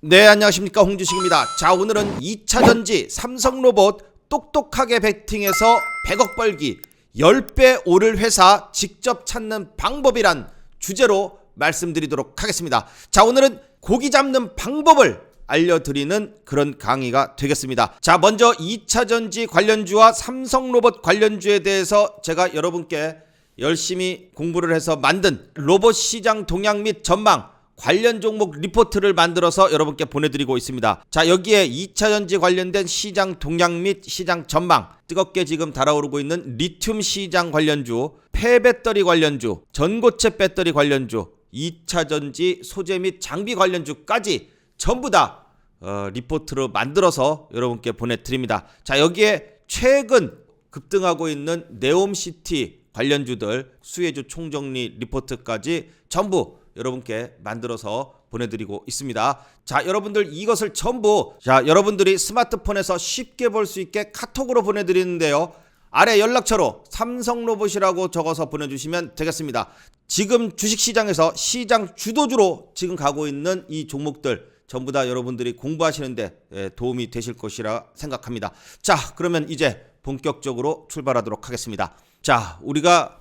네 안녕하십니까. 홍주식입니다. 자 오늘은 2차전지 삼성로봇 똑똑하게 베팅해서 100억 벌기 10배 오를 회사 직접 찾는 방법이란 주제로 말씀드리도록 하겠습니다. 자 오늘은 고기 잡는 방법을 알려드리는 그런 강의가 되겠습니다. 자 먼저 2차전지 관련주와 삼성로봇 관련주에 대해서 제가 여러분께 열심히 공부를 해서 만든 로봇 시장 동향 및 전망 관련 종목 리포트를 만들어서 여러분께 보내드리고 있습니다. 자 여기에 2차전지 관련된 시장 동향 및 시장 전망 뜨겁게 지금 달아오르고 있는 리튬 시장 관련주, 폐배터리 관련주, 전고체 배터리 관련주, 2차전지 소재 및 장비 관련주까지 전부 다 어, 리포트로 만들어서 여러분께 보내드립니다. 자 여기에 최근 급등하고 있는 네옴시티 관련주들 수혜주 총정리 리포트까지 전부 여러분께 만들어서 보내드리고 있습니다. 자, 여러분들 이것을 전부 자 여러분들이 스마트폰에서 쉽게 볼 수 있게 카톡으로 보내드리는데요. 아래 연락처로 삼성 로봇이라고 적어서 보내주시면 되겠습니다. 지금 주식시장에서 시장 주도주로 지금 가고 있는 이 종목들 전부 다 여러분들이 공부하시는데 예, 도움이 되실 것이라 생각합니다. 자, 그러면 이제 본격적으로 출발하도록 하겠습니다. 자, 우리가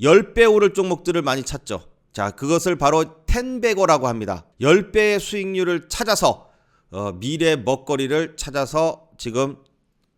10배 오를 종목들을 많이 찾죠. 자, 그것을 바로 텐베거라고 합니다. 10배의 수익률을 찾아서 어, 미래 먹거리를 찾아서 지금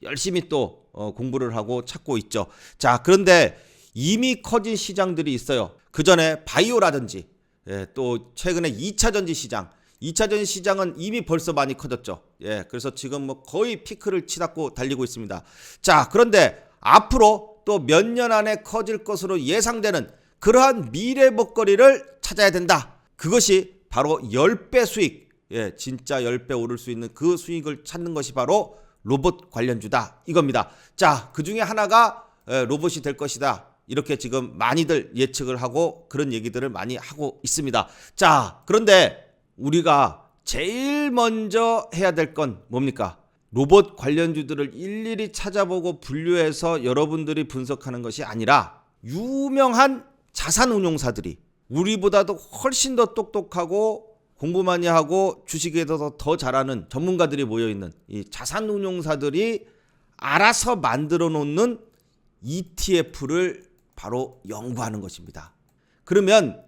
열심히 또 어, 공부를 하고 찾고 있죠. 자, 그런데 이미 커진 시장들이 있어요. 그 전에 바이오라든지 예, 또 최근에 2차 전지 시장 2차 전지 시장은 이미 벌써 많이 커졌죠. 예, 그래서 지금 뭐 거의 피크를 치닫고 달리고 있습니다. 자, 그런데 앞으로 또 몇 년 안에 커질 것으로 예상되는 그러한 미래 먹거리를 찾아야 된다. 그것이 바로 10배 수익, 예, 진짜 10배 오를 수 있는 그 수익을 찾는 것이 바로 로봇 관련주다. 이겁니다. 자, 그 중에 하나가 예, 로봇이 될 것이다. 이렇게 지금 많이들 예측을 하고 그런 얘기들을 많이 하고 있습니다. 자, 그런데 우리가 제일 먼저 해야 될 건 뭡니까? 로봇 관련주들을 일일이 찾아보고 분류해서 여러분들이 분석하는 것이 아니라 유명한 자산 운용사들이 우리보다도 훨씬 더 똑똑하고 공부 많이 하고 주식에 더, 더 잘하는 전문가들이 모여 있는 이 자산 운용사들이 알아서 만들어 놓는 ETF를 바로 연구하는 것입니다. 그러면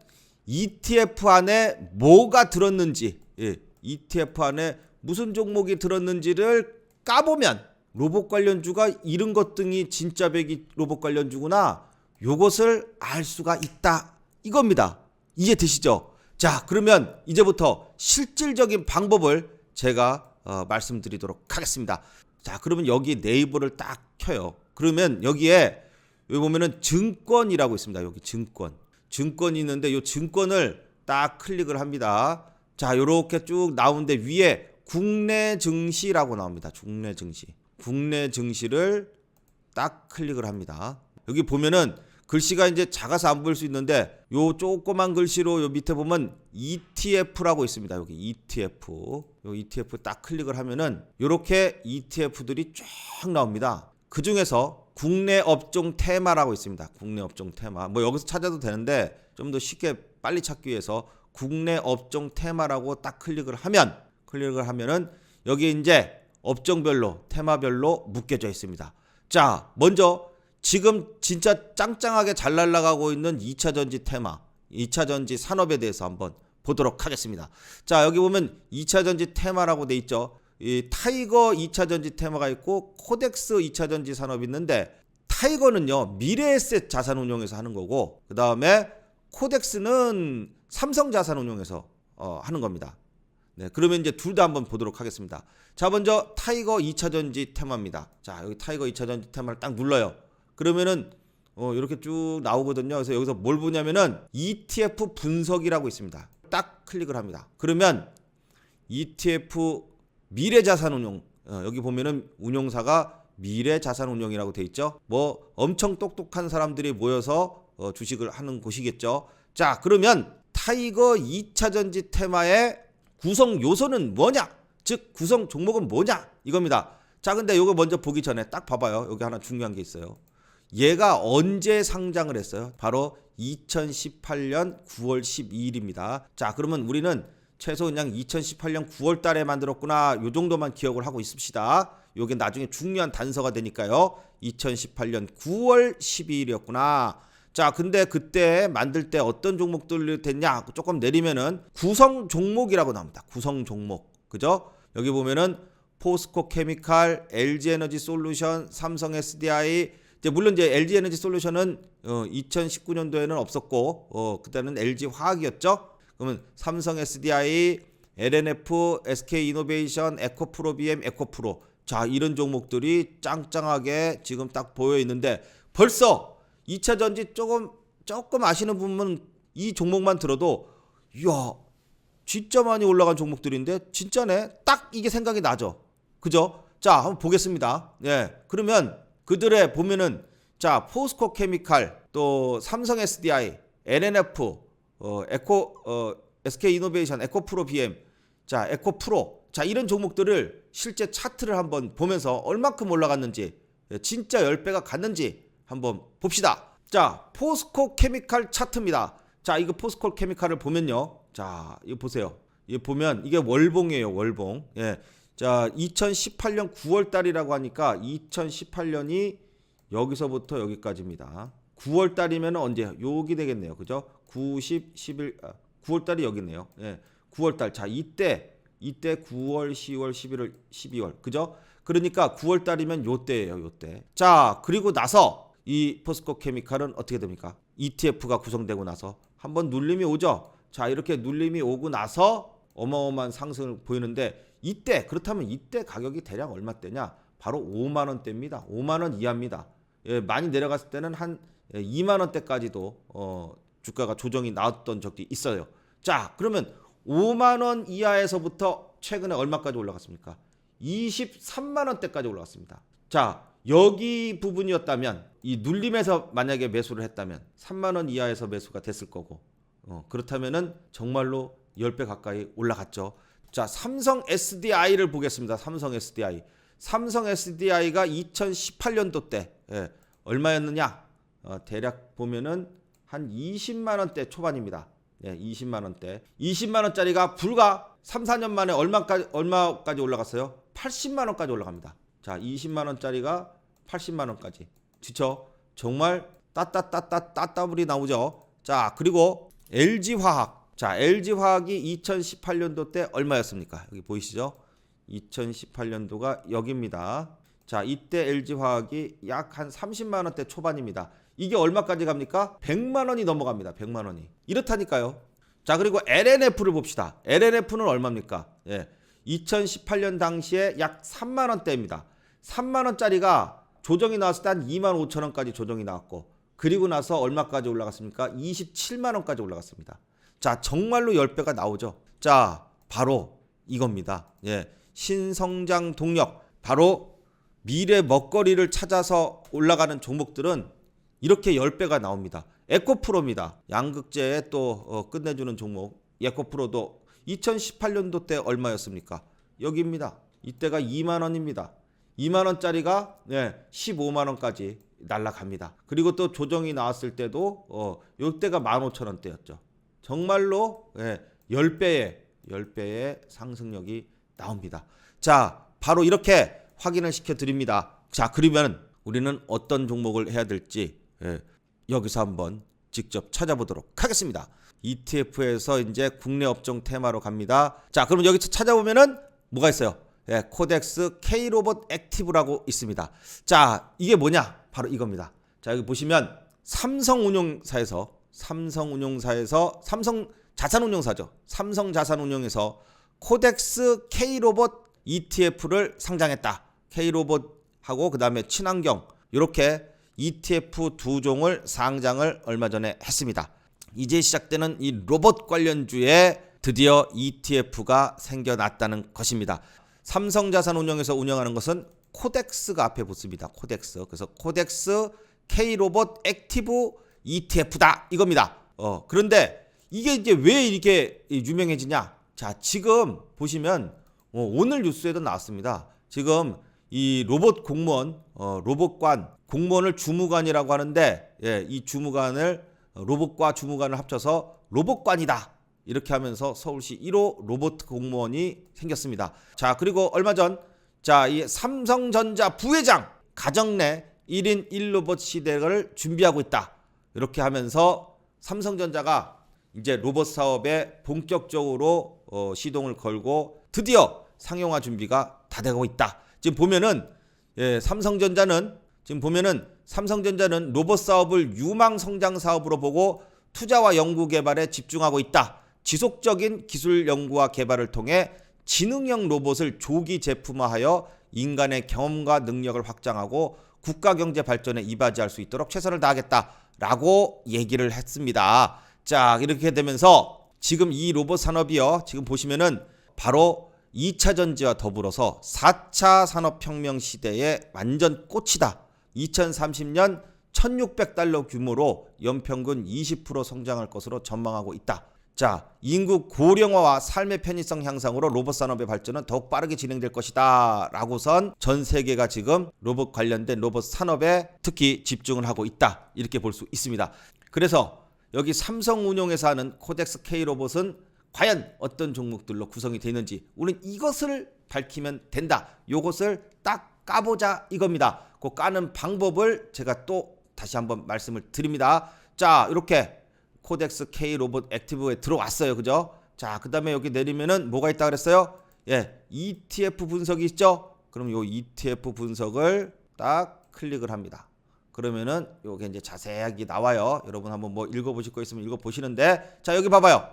ETF 안에 뭐가 들었는지, 예, ETF 안에 무슨 종목이 들었는지를 까보면 로봇 관련주가 이런 것 등이 진짜 백이 로봇 관련주구나. 요것을 알 수가 있다. 이겁니다. 이해 되시죠? 자, 그러면 이제부터 실질적인 방법을 제가 어, 말씀드리도록 하겠습니다. 자, 그러면 여기 네이버를 딱 켜요. 그러면 여기에 여기 보면은 증권이라고 있습니다. 여기 증권. 증권이 있는데 이 증권을 딱 클릭을 합니다. 자, 요렇게 쭉 나오는데 위에 국내 증시라고 나옵니다. 국내 증시. 국내 증시를 딱 클릭을 합니다. 여기 보면은 글씨가 이제 작아서 안 보일 수 있는데 요 조그만 글씨로 요 밑에 보면 ETF라고 있습니다. 여기 ETF. 요 ETF 딱 클릭을 하면은 요렇게 ETF들이 쫙 나옵니다. 그 중에서 국내 업종 테마라고 있습니다. 국내 업종 테마. 뭐 여기서 찾아도 되는데 좀 더 쉽게 빨리 찾기 위해서 국내 업종 테마라고 딱 클릭을 하면 클릭을 하면은 여기 이제 업종별로 테마별로 묶여져 있습니다. 자, 먼저 지금 진짜 짱짱하게 잘 날아가고 있는 2차 전지 테마, 2차 전지 산업에 대해서 한번 보도록 하겠습니다. 자, 여기 보면 2차 전지 테마라고 돼 있죠. 이 타이거 2차 전지 테마가 있고 코덱스 2차 전지 산업이 있는데 타이거는요 미래에셋 자산 운용에서 하는 거고 그 다음에 코덱스는 삼성 자산 운용에서 어, 하는 겁니다. 네, 그러면 이제 둘 다 한번 보도록 하겠습니다. 자, 먼저 타이거 2차 전지 테마입니다. 자, 여기 타이거 2차 전지 테마를 딱 눌러요. 그러면은 어, 이렇게 쭉 나오거든요. 그래서 여기서 뭘 보냐면은 ETF 분석이라고 있습니다. 딱 클릭을 합니다. 그러면 ETF 미래 자산 운용 어, 여기 보면은 운용사가 미래 자산 운용이라고 돼 있죠. 뭐 엄청 똑똑한 사람들이 모여서 어, 주식을 하는 곳이겠죠. 자, 그러면 타이거 2차 전지 테마의 구성 요소는 뭐냐? 즉 구성 종목은 뭐냐? 이겁니다. 자, 근데 요거 먼저 보기 전에 딱 봐봐요. 여기 하나 중요한 게 있어요. 얘가 언제 상장을 했어요? 바로 2018년 9월 12일입니다. 자, 그러면 우리는 최소 그냥 2018년 9월 달에 만들었구나. 요 정도만 기억을 하고 있읍시다. 요게 나중에 중요한 단서가 되니까요. 2018년 9월 12일이었구나. 자, 근데 그때 만들 때 어떤 종목들이 됐냐? 조금 내리면은 구성 종목이라고 나옵니다. 구성 종목. 그죠? 여기 보면은 포스코 케미칼, LG 에너지 솔루션, 삼성 SDI 이제 물론 이제 LG 에너지 솔루션은 어 2019년도에는 없었고 어 그때는 LG 화학이었죠. 그러면 삼성 SDI, LNF, SK 이노베이션, 에코프로비엠, 에코프로. 자 이런 종목들이 짱짱하게 지금 딱 보여 있는데 벌써 2차 전지 조금 조금 아시는 분은 이 종목만 들어도 이야 진짜 많이 올라간 종목들인데 진짜네? 딱 이게 생각이 나죠. 그죠? 자 한번 보겠습니다. 예 그러면 그들의 보면은 자 포스코 케미칼 또 삼성 SDI LNF 어 에코 어 SK 이노베이션 에코프로 BM 자 에코프로 자 이런 종목들을 실제 차트를 한번 보면서 얼마큼 올라갔는지 예, 진짜 10배가 갔는지 한번 봅시다. 자, 포스코 케미칼 차트입니다. 자, 이거 포스코 케미칼을 보면요. 자, 이거 보세요. 이거 보면 이게 월봉이에요, 월봉. 예. 자, 2018년 9월 달이라고 하니까 2018년이 여기서부터 여기까지입니다. 9월 달이면 언제? 여기 되겠네요. 그죠? 9, 10, 11, 아, 9월 달이 여기네요. 예. 9월 달. 자, 이때 이때 9월, 10월, 11월, 12월. 그죠? 그러니까 9월 달이면 요때예요, 요때. 자, 그리고 나서 이 포스코 케미칼은 어떻게 됩니까? ETF가 구성되고 나서 한번 눌림이 오죠. 자, 이렇게 눌림이 오고 나서 어마어마한 상승을 보이는데 이때 그렇다면 이때 가격이 대략 얼마 대냐? 바로 5만 원대입니다. 5만 원 이하입니다. 예, 많이 내려갔을 때는 한 2만 원대까지도 어, 주가가 조정이 나왔던 적이 있어요. 자, 그러면 5만 원 이하에서부터 최근에 얼마까지 올라갔습니까? 23만 원대까지 올라갔습니다. 자, 여기 부분이었다면 이 눌림에서 만약에 매수를 했다면 3만 원 이하에서 매수가 됐을 거고 어, 그렇다면은 정말로 10배 가까이 올라갔죠. 자, 삼성 SDI를 보겠습니다. 삼성 SDI. 삼성 SDI가 2018년도 때 예, 얼마였느냐? 어, 대략 보면은 한 20만 원대 초반입니다. 예, 20만 원대. 20만 원짜리가 불과 3, 4년 만에 얼마까지 얼마까지 올라갔어요? 80만 원까지 올라갑니다. 자, 20만 원짜리가 80만 원까지. 그쵸? 정말 따따따따 따따블이 나오죠. 자, 그리고 LG 화학. 자, LG 화학이 2018년도 때 얼마였습니까? 여기 보이시죠? 2018년도가 여기입니다. 자, 이때 LG 화학이 약 한 30만 원대 초반입니다. 이게 얼마까지 갑니까? 100만 원이 넘어갑니다. 100만 원이. 이렇다니까요. 자, 그리고 LNF를 봅시다. LNF는 얼마입니까? 예. 2018년 당시에 약 3만 원대입니다. 3만 원짜리가 조정이 나왔을 때 한 2만 5천 원까지 조정이 나왔고 그리고 나서 얼마까지 올라갔습니까? 27만 원까지 올라갔습니다. 자, 정말로 10배가 나오죠. 자, 바로 이겁니다. 예. 신성장 동력 바로 미래 먹거리를 찾아서 올라가는 종목들은 이렇게 10배가 나옵니다. 에코프로입니다. 양극재에 또 어, 끝내주는 종목 에코프로도 2018년도 때 얼마였습니까? 여기입니다. 이때가 2만 원입니다. 2만 원짜리가 네, 15만 원까지 날라갑니다. 그리고 또 조정이 나왔을 때도 어, 요때가 15,000원대였죠. 정말로 예, 10배의 10배의 상승력이 나옵니다. 자, 바로 이렇게 확인을 시켜 드립니다. 자, 그러면 우리는 어떤 종목을 해야 될지 예, 여기서 한번 직접 찾아보도록 하겠습니다. ETF에서 이제 국내 업종 테마로 갑니다. 자, 그럼 여기서 찾아보면은 뭐가 있어요? 예, 코덱스 K로봇 액티브라고 있습니다. 자, 이게 뭐냐? 바로 이겁니다. 자, 여기 보시면 삼성운용사에서 삼성운용사에서 삼성 자산운용사죠. 삼성자산운용에서 코덱스 K로봇 ETF를 상장했다. K로봇하고 그다음에 친환경 이렇게 ETF 두 종을 상장을 얼마 전에 했습니다. 이제 시작되는 이 로봇 관련주에 드디어 ETF가 생겨났다는 것입니다. 삼성자산운용에서 운영하는 것은 코덱스가 앞에 붙습니다. 코덱스. 그래서 코덱스 K로봇 액티브 ETF다 이겁니다. 어, 그런데 이게 이제 왜 이렇게 유명해지냐? 자, 지금 보시면 어, 오늘 뉴스에도 나왔습니다. 지금 이 로봇 공무원, 어, 로봇관, 공무원을 주무관이라고 하는데, 예, 이 주무관을 어, 로봇과 주무관을 합쳐서 로봇관이다. 이렇게 하면서 서울시 1호 로봇 공무원이 생겼습니다. 자, 그리고 얼마 전 자, 이 삼성전자 부회장 가정 내 1인 1로봇 시대를 준비하고 있다. 이렇게 하면서 삼성전자가 이제 로봇 사업에 본격적으로 어, 시동을 걸고 드디어 상용화 준비가 다 되고 있다. 지금 보면은 예, 삼성전자는 지금 보면은 삼성전자는 로봇 사업을 유망 성장 사업으로 보고 투자와 연구 개발에 집중하고 있다. 지속적인 기술 연구와 개발을 통해 지능형 로봇을 조기 제품화하여 인간의 경험과 능력을 확장하고 국가 경제 발전에 이바지할 수 있도록 최선을 다하겠다 라고 얘기를 했습니다. 자, 이렇게 되면서 지금 이 로봇 산업이요. 지금 보시면은 바로 2차 전지와 더불어서 4차 산업혁명 시대의 완전 꽃이다. 2030년 1600달러 규모로 연평균 20% 성장할 것으로 전망하고 있다. 자, 인구 고령화와 삶의 편의성 향상으로 로봇 산업의 발전은 더욱 빠르게 진행될 것이다. 라고선 전 세계가 지금 로봇 관련된 로봇 산업에 특히 집중을 하고 있다. 이렇게 볼 수 있습니다. 그래서 여기 삼성 운용에서 하는 코덱스 K 로봇은 과연 어떤 종목들로 구성이 되는지 우리는 이것을 밝히면 된다. 요것을 딱 까보자 이겁니다. 그 까는 방법을 제가 또 다시 한번 말씀을 드립니다. 자, 이렇게 코덱스 K 로봇 액티브에 들어왔어요. 그죠? 자, 그 다음에 여기 내리면은 뭐가 있다 그랬어요? 예. ETF 분석이 있죠? 그럼 요 ETF 분석을 딱 클릭을 합니다. 그러면은 요게 이제 자세하게 나와요. 여러분 한번 뭐 읽어 보실 거 있으면 읽어 보시는데 자, 여기 봐봐요.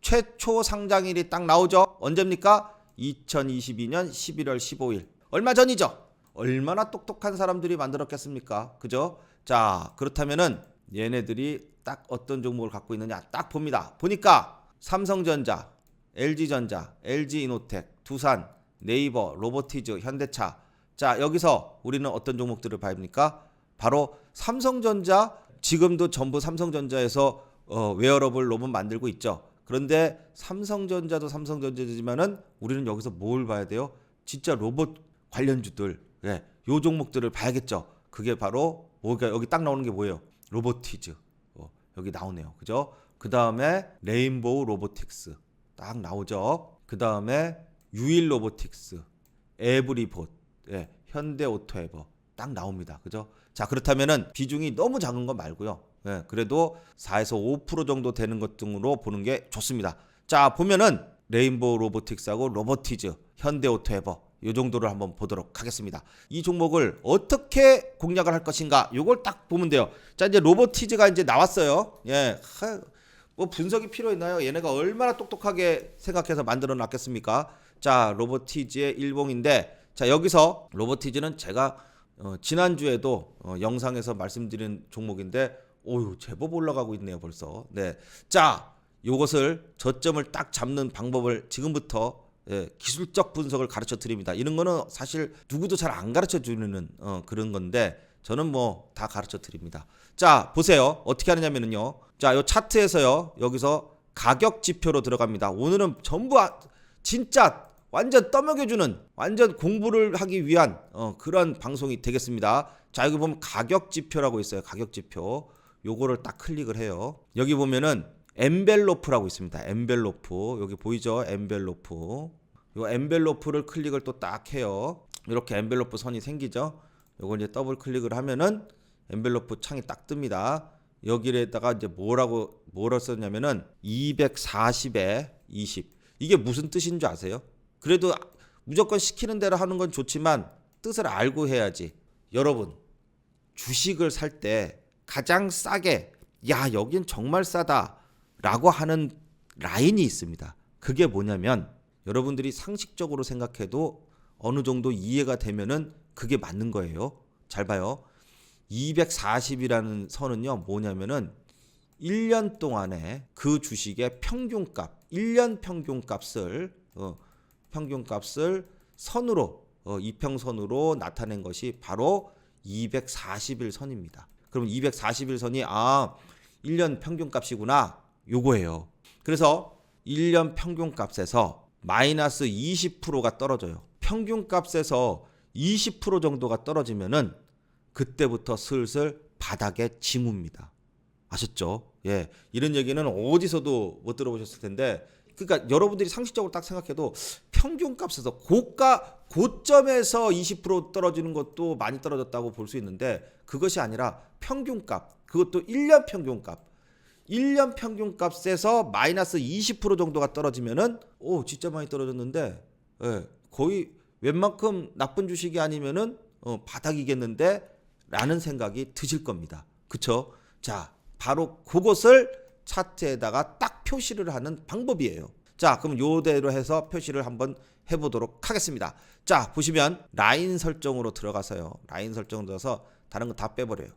최초 상장일이 딱 나오죠. 언제입니까? 2022년 11월 15일. 얼마 전이죠. 얼마나 똑똑한 사람들이 만들었겠습니까? 그죠? 자, 그렇다면은 얘네들이 딱 어떤 종목을 갖고 있느냐 딱 봅니다. 보니까 삼성전자, LG전자, LG이노텍, 두산, 네이버, 로보티즈, 현대차. 자, 여기서 우리는 어떤 종목들을 밟니까? 바로 삼성전자 지금도 전부 삼성전자에서 어, 웨어러블 로봇 만들고 있죠. 그런데 삼성전자도 삼성전자지만은 우리는 여기서 뭘 봐야 돼요? 진짜 로봇 관련주들, 예, 요 종목들을 봐야겠죠. 그게 바로 뭐가 여기 딱 나오는 게 뭐예요? 로보티즈, 어, 여기 나오네요, 그죠? 그 다음에 레인보우 로보틱스 딱 나오죠. 그 다음에 유일 로보틱스, 에브리봇, 예, 현대 오토에버 딱 나옵니다, 그죠? 자 그렇다면은 비중이 너무 작은 거 말고요. 예, 그래도 4에서 5% 정도 되는 것 등으로 보는 게 좋습니다. 자, 보면은 레인보우 로보틱스하고 로보티즈, 현대 오토에버 요 정도를 한번 보도록 하겠습니다. 이 종목을 어떻게 공략을 할 것인가 요걸 딱 보면 돼요. 자, 이제 로보티즈가 이제 나왔어요. 예. 하, 뭐 분석이 필요 있나요? 얘네가 얼마나 똑똑하게 생각해서 만들어 놨겠습니까? 자, 로보티즈의 일봉인데 자, 여기서 로보티즈는 제가 어, 지난주에도 어, 영상에서 말씀드린 종목인데 오유 제법 올라가고 있네요 벌써. 네, 자 요것을 저점을 딱 잡는 방법을 지금부터 예, 기술적 분석을 가르쳐 드립니다. 이런 거는 사실 누구도 잘 안 가르쳐 주는 어, 그런 건데 저는 뭐 다 가르쳐 드립니다. 자 보세요 어떻게 하느냐면은요. 자 요 차트에서요 여기서 가격 지표로 들어갑니다. 오늘은 전부 아, 진짜 완전 떠먹여주는 완전 공부를 하기 위한 어, 그런 방송이 되겠습니다. 자 여기 보면 가격 지표라고 있어요. 가격 지표. 요거를 딱 클릭을 해요. 여기 보면은 엔벨로프라고 있습니다. 엔벨로프 여기 보이죠? 엔벨로프. 요 엔벨로프를 클릭을 또 딱 해요. 이렇게 엔벨로프 선이 생기죠. 요걸 이제 더블 클릭을 하면은 엔벨로프 창이 딱 뜹니다. 여기에다가 이제 뭐라고 뭐라 썼냐면은 240에 20. 이게 무슨 뜻인 줄 아세요? 그래도 무조건 시키는 대로 하는 건 좋지만 뜻을 알고 해야지. 여러분 주식을 살 때 가장 싸게 야 여긴 정말 싸다라고 하는 라인이 있습니다. 그게 뭐냐면 여러분들이 상식적으로 생각해도 어느 정도 이해가 되면은 그게 맞는 거예요. 잘 봐요. 240이라는 선은요 뭐냐면은 1년 동안에 그 주식의 평균값, 1년 평균값을 어, 평균값을 선으로 어, 이평선으로 나타낸 것이 바로 240일 선입니다. 그럼 240일 선이 아 1년 평균값이구나 요거예요. 그래서 1년 평균값에서 마이너스 20%가 떨어져요. 평균 값에서 20% 정도가 떨어지면은 그때부터 슬슬 바닥에 징후입니다. 아셨죠? 예. 이런 얘기는 어디서도 못 들어보셨을 텐데 그러니까 여러분들이 상식적으로 딱 생각해도 평균 값에서 고가 고점에서 20% 떨어지는 것도 많이 떨어졌다고 볼 수 있는데 그것이 아니라 평균 값 그것도 1년 평균 값 1년 평균 값에서 마이너스 20% 정도가 떨어지면은 오 진짜 많이 떨어졌는데 예, 거의 웬만큼 나쁜 주식이 아니면은 어, 바닥이겠는데 라는 생각이 드실 겁니다. 그쵸? 자 바로 그것을 차트에다가 딱 표시를 하는 방법이에요. 자 그럼 요대로 해서 표시를 한번 해보도록 하겠습니다. 자 보시면 라인 설정으로 들어가서요. 라인 설정 들어서 다른 거 다 빼버려요.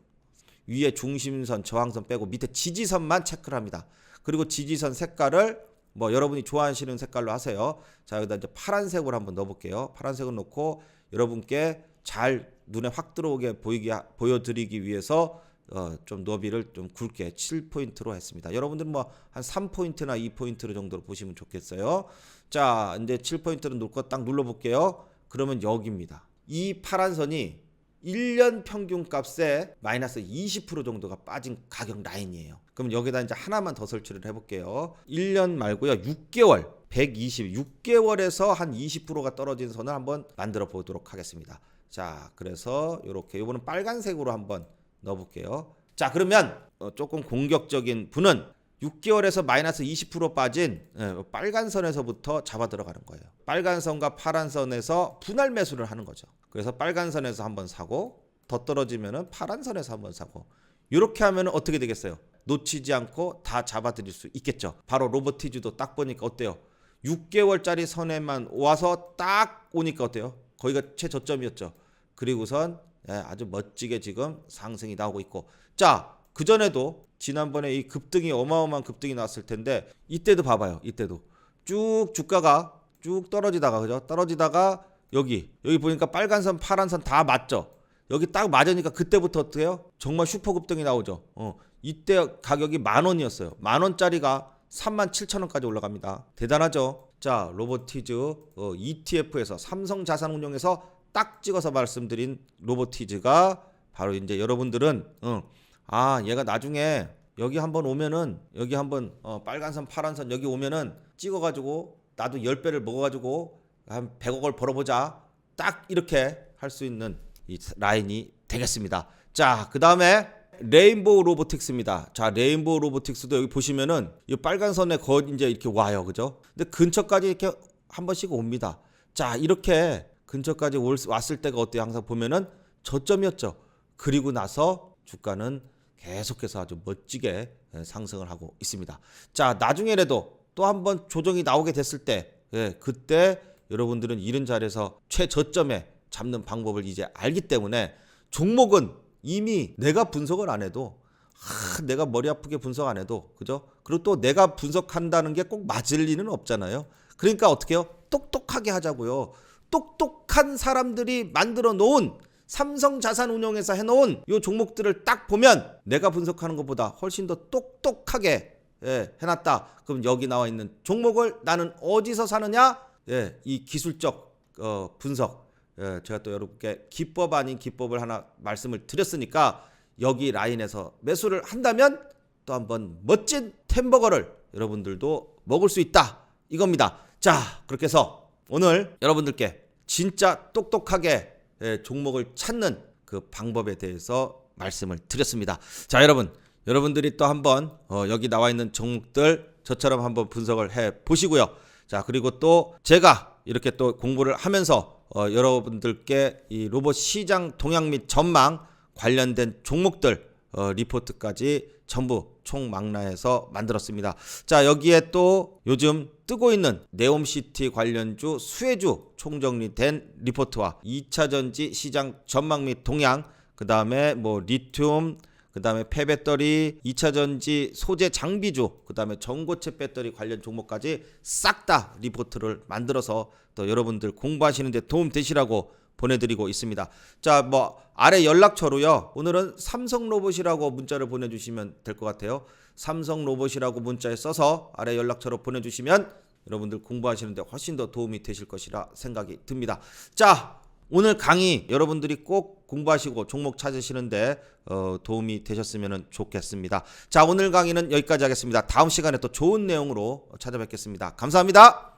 위에 중심선, 저항선 빼고 밑에 지지선만 체크를 합니다. 그리고 지지선 색깔을 뭐 여러분이 좋아하시는 색깔로 하세요. 자 여기다 이제 파란색으로 한번 넣어 볼게요. 파란색을 넣고 여러분께 잘 눈에 확 들어오게 보이게 하- 보여 드리기 위해서 어, 좀 너비를 좀 굵게 7포인트로 했습니다. 여러분들은 뭐한 3포인트나 2포인트 정도로 보시면 좋겠어요. 자 이제 7포인트를 놓고 딱 눌러 볼게요. 그러면 여기입니다. 이 파란 선이 1년 평균 값에 마이너스 20% 정도가 빠진 가격 라인이에요. 그럼 여기다 이제 하나만 더 설치를 해볼게요. 1년 말고요. 6개월, 120, 6개월에서 한 20%가 떨어진 선을 한번 만들어 보도록 하겠습니다. 자, 그래서 이렇게 이거는 빨간색으로 한번 넣어볼게요. 자, 그러면 어, 조금 공격적인 분은 6개월에서 마이너스 20% 빠진 예, 빨간 선에서부터 잡아 들어가는 거예요. 빨간 선과 파란 선에서 분할 매수를 하는 거죠. 그래서 빨간 선에서 한번 사고 더 떨어지면은 파란 선에서 한번 사고 이렇게 하면 어떻게 되겠어요? 놓치지 않고 다 잡아 드릴 수 있겠죠. 바로 로보티즈도 딱 보니까 어때요? 6개월짜리 선에만 와서 딱 오니까 어때요? 거기가 최저점이었죠. 그리고선 예, 아주 멋지게 지금 상승이 나오고 있고 자 그전에도 지난번에 이 급등이 어마어마한 급등이 나왔을 텐데 이때도 봐봐요 이때도. 쭉 주가가 쭉 떨어지다가 그죠? 떨어지다가 여기 여기 보니까 빨간 선 파란 선 다 맞죠? 여기 딱 맞으니까 그때부터 어떻게 해요? 정말 슈퍼 급등이 나오죠. 어 이때 가격이 만 원이었어요. 만 원짜리가 3만 7천 원까지 올라갑니다. 대단하죠? 자 로보티즈 어, ETF에서 삼성 자산운용에서 딱 찍어서 말씀드린 로보티즈가 바로 이제 여러분들은 어, 아 얘가 나중에 여기 한번 오면은 여기 한번 어, 빨간 선 파란 선 여기 오면은 찍어가지고 나도 10배를 먹어가지고 한 100억을 벌어보자. 딱 이렇게 할 수 있는 이 라인이 되겠습니다. 자 그 다음에 레인보우 로보틱스입니다. 자 레인보우 로보틱스도 여기 보시면은 이 빨간 선에 거 이제 이렇게 와요. 그죠? 근데 근처까지 이렇게 한 번씩 옵니다. 자 이렇게 근처까지 올, 왔을 때가 어때요? 항상 보면은 저점이었죠. 그리고 나서 주가는 계속해서 아주 멋지게 예, 상승을 하고 있습니다. 자, 나중에라도 또 한번 조정이 나오게 됐을 때, 예, 그때 여러분들은 이런 자리에서 최저점에 잡는 방법을 이제 알기 때문에 종목은 이미 내가 분석을 안 해도 아, 내가 머리 아프게 분석 안 해도 그죠? 그리고 또 내가 분석한다는 게 꼭 맞을 리는 없잖아요. 그러니까 어떻게 해요? 똑똑하게 하자고요. 똑똑한 사람들이 만들어 놓은 삼성 자산운용에서 해놓은 요 종목들을 딱 보면 내가 분석하는 것보다 훨씬 더 똑똑하게 예, 해놨다. 그럼 여기 나와 있는 종목을 나는 어디서 사느냐? 예, 이 기술적 어, 분석. 예, 제가 또 여러분께 기법 아닌 기법을 하나 말씀을 드렸으니까 여기 라인에서 매수를 한다면 또 한번 멋진 햄버거를 여러분들도 먹을 수 있다. 이겁니다. 자, 그렇게 해서 오늘 여러분들께 진짜 똑똑하게 예, 종목을 찾는 그 방법에 대해서 말씀을 드렸습니다. 자, 여러분, 여러분들이 또 한번 어, 여기 나와 있는 종목들 저처럼 한번 분석을 해 보시고요. 자, 그리고 또 제가 이렇게 또 공부를 하면서 어, 여러분들께 이 로봇 시장 동향 및 전망 관련된 종목들 어, 리포트까지 전부 총망라해서 만들었습니다. 자 여기에 또 요즘 뜨고 있는 네옴시티 관련주 수혜주 총정리된 리포트와 2차 전지 시장 전망 및 동향 그 다음에 뭐 리튬 그 다음에 폐배터리, 2차 전지 소재 장비주, 그 다음에 전고체 배터리 관련 종목까지 싹 다 리포트를 만들어서 또 여러분들 공부하시는데 도움 되시라고 보내드리고 있습니다. 자, 뭐 아래 연락처로요. 오늘은 삼성 로봇이라고 문자를 보내주시면 될 것 같아요. 삼성 로봇이라고 문자에 써서 아래 연락처로 보내주시면 여러분들 공부하시는데 훨씬 더 도움이 되실 것이라 생각이 듭니다. 자, 오늘 강의 여러분들이 꼭 공부하시고 종목 찾으시는데 어, 도움이 되셨으면 좋겠습니다. 자, 오늘 강의는 여기까지 하겠습니다. 다음 시간에 또 좋은 내용으로 찾아뵙겠습니다. 감사합니다.